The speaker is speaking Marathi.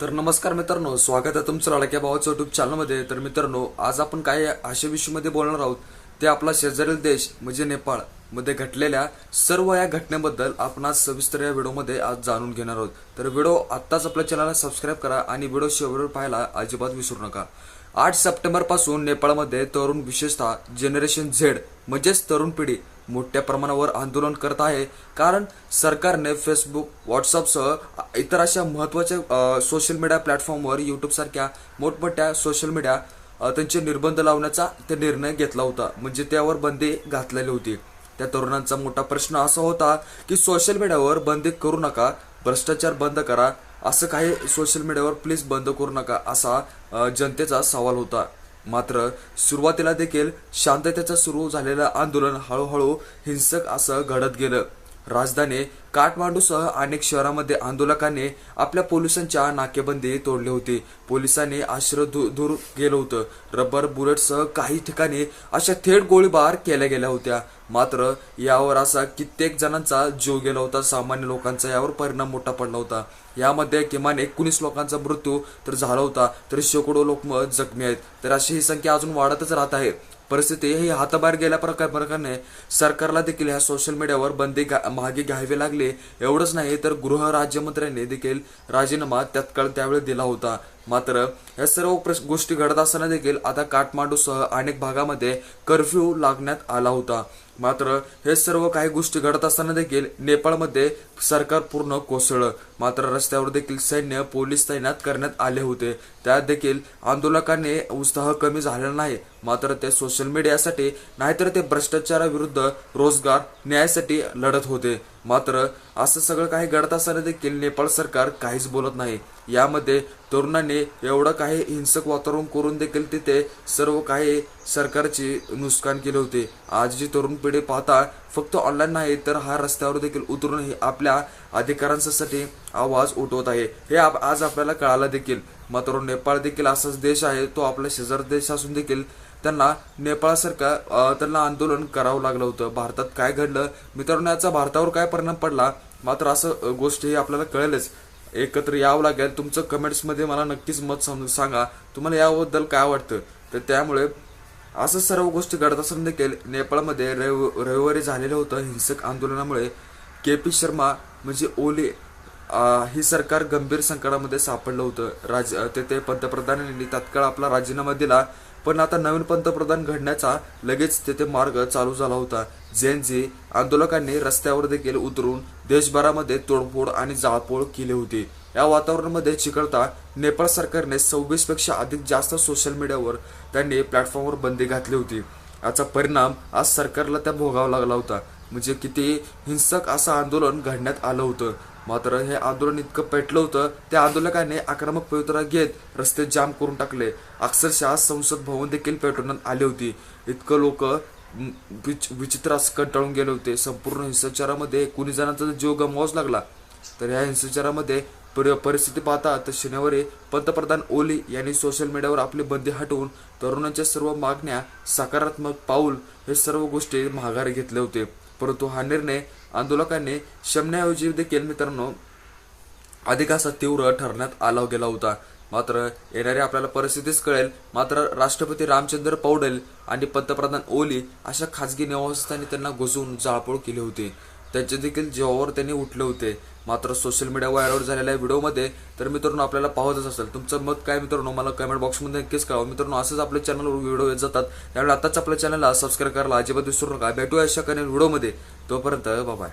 तर नमस्कार मित्रांनो स्वागत आहे तुमचं लाडक्या भावाचं युट्यूब चॅनलमध्ये तर मित्रांनो आज आपण काय अशा विषयामध्ये बोलणार आहोत ते आपला शेजारील देश म्हणजे नेपाळमध्ये घडलेल्या सर्व या घटनेबद्दल आपण आज सविस्तर या व्हिडिओमध्ये आज जाणून घेणार आहोत. तर व्हिडिओ आत्ताच आपल्या चॅनलला सबस्क्राईब करा आणि व्हिडिओ शेवटवर पाहायला अजिबात विसरू नका. आठ सप्टेंबरपासून नेपाळमध्ये तरुण विशेषतः जनरेशन झेड म्हणजेच तरुण पिढी मोठ्या प्रमाणावर आंदोलन करत आहे. कारण सरकारने फेसबुक व्हॉट्सअपसह इतर अशा महत्त्वाच्या सोशल मीडिया प्लॅटफॉर्मवर यूट्यूबसारख्या मोठमोठ्या सोशल मीडिया त्यांचे निर्बंध लावण्याचा ते निर्णय घेतला होता. म्हणजे त्यावर बंदी घातलेली होती. त्या तरुणांचा मोठा प्रश्न असा होता की सोशल मीडियावर बंदी करू नका भ्रष्टाचार बंद करा असं काही सोशल मीडियावर प्लीज बंद करू नका असा जनतेचा सवाल होता. मात्र सुरुवातीला देखील शांततेचं सुरू झालेलं आंदोलन हळूहळू हिंसक असं घडत गेलं. राजधानी काठमांडूसह अनेक शहरांमध्ये आंदोलकांनी आपल्या पोलिसांच्या नाकेबंदी तोडली होती. पोलिसांनी आश्रय दू- दूर गेलं होतं. रबर बुलेटसह काही ठिकाणी अशा थेट गोळीबार केल्या गेल्या होत्या. मात्र यावर असा कित्येक जणांचा जीव गेला होता. सामान्य लोकांचा यावर परिणाम मोठा पडला होता. यामध्ये किमान एकोणीस लोकांचा मृत्यू तर झाला होता. तर शेकडो लोक जखमी आहेत. तर अशी ही संख्या अजून वाढतच राहत आहे. परिस्थिती ही हाताबाहेर गेल्या प्रकार प्रकारे सरकारला देखील ह्या सोशल मीडियावर बंदी मागे घ्यावी लागली. एवढंच नाही तर गृह राज्यमंत्र्यांनी देखील राजीनामा तत्काळ त्यावेळी दिला होता. मात्र या सर्व गोष्टी घडत असताना देखील आता काठमांडूसह अनेक भागामध्ये कर्फ्यू लागण्यात आला होता. मात्र हे सर्व काही गोष्टी घडत असताना देखील नेपाळमध्ये सरकार पूर्ण कोसळलं. मात्र रस्त्यावर देखील सैन्य पोलीस तैनात करण्यात आले होते. त्यात देखील आंदोलकांनी उत्साह कमी झालेला नाही. मात्र ते सोशल मीडियासाठी नाहीतर ते भ्रष्टाचाराविरुद्ध रोजगार न्यायासाठी लढत होते. मात्र असं सगळं काही घडत असताना देखील नेपाळ सरकार काहीच बोलत नाही. यामध्ये तरुणांनी एवढं काही हिंसक वातावरण करून देखील तिथे सर्व काही सरकारची नुकसान केले होते. आज जी तरुण पिढी पाहता फक्त ऑनलाईन नाही तर हा रस्त्यावर देखील उतरूनही आपल्या अधिकारांसाठी आवाज उठवत आहे. हे आप- आज आपल्याला कळालं देखील. मात्र नेपाळ देखील असाच देश आहे तो आपला शेजार देश असून देखील त्यांना नेपाळसारखा त्यांना आंदोलन करावं लागलं होतं. भारतात काय घडलं? मित्रांनो याचा भारतावर काय परिणाम पडला? मात्र असं गोष्ट गोष्टी आपल्याला कळेलच. एकत्र यावं लागेल. तुमचं कमेंट्समध्ये मला नक्कीच मत समजून सांगा. तुम्हाला याबद्दल काय वाटतं? तर त्यामुळे असं सर्व गोष्टी घडत असताना देखील नेपाळमध्ये रवि रविवारी झालेलं होतं हिंसक आंदोलनामुळे के पी शर्मा म्हणजे ओले ही सरकार गंभीर संकटामध्ये सापडलं होतं. राज तेथे पंतप्रधानांनी तात्काळ आपला राजीनामा दिला पण आता नवीन पंतप्रधान घडण्याचा लगेच तेथे मार्ग चालू झाला होता. जेनजी आंदोलकांनी रस्त्यावर देखील उतरून देशभरामध्ये तोडफोड आणि जाळपोळ केली होती. या वातावरणामध्ये चिकळता नेपाळ सरकारने सव्वीसपेक्षा अधिक जास्त सोशल मीडियावर त्यांनी प्लॅटफॉर्मवर बंदी घातली होती. याचा परिणाम आज सरकारला त्या भोगावा लागला होता. म्हणजे किती हिंसक असं आंदोलन घडण्यात आलं होतं. मात्र हे आंदोलन इतकं पेटलं होतं त्या आंदोलकाने आक्रमक पवित्रा घेत रस्ते जाम करून टाकले. अक्षरशः संसद भवन देखील पेटवण्यात आली होती. इतकं लोक विचित्र असं कंटाळून गेले होते. संपूर्ण हिंसाचारामध्ये कुणी जणांचा जीव गमवाच लागला. तर ह्या हिंसाचारामध्ये परिस्थिती पाहता तर शनिवारी पंतप्रधान ओली यांनी सोशल मीडियावर आपली बंदी हटवून तरुणांच्या सर्व मागण्या सकारात्मक पाऊल हे सर्व गोष्टी माघार घेतले होते परंतु हा निर्णय आंदोलकांनी शमण्याऐवजी देखील मित्रांनो अधिक असा तीव्र ठरण्यात आला गेला होता. मात्र येणारी आपल्याला परिस्थितीच कळेल. मात्र राष्ट्रपती रामचंद्र पौडेल आणि पंतप्रधान ओली अशा खासगी निवासस्थानी त्यांना घुसून जाळपोळ केली होती. त्यांचे देखील जीवावर त्यांनी उठले होते. मात्र सोशल मीडिया व्हायरल झालेल्या व्हिडिओमध्ये तर मित्रांनो आपल्याला पाहतच असेल. तुमचं मत काय मित्रांनो? मला कमेंट बॉक्समध्ये नक्कीच कळवा. मित्रांनो असंच आपल्या चॅनलवर व्हिडिओ येत जातात. त्यामुळे आताच आपल्या चॅनलला सबस्क्राईब करायला अजिबात विसरू नका. भेटूया अशा कारण व्हिडिओमध्ये. तोपर्यंत बाय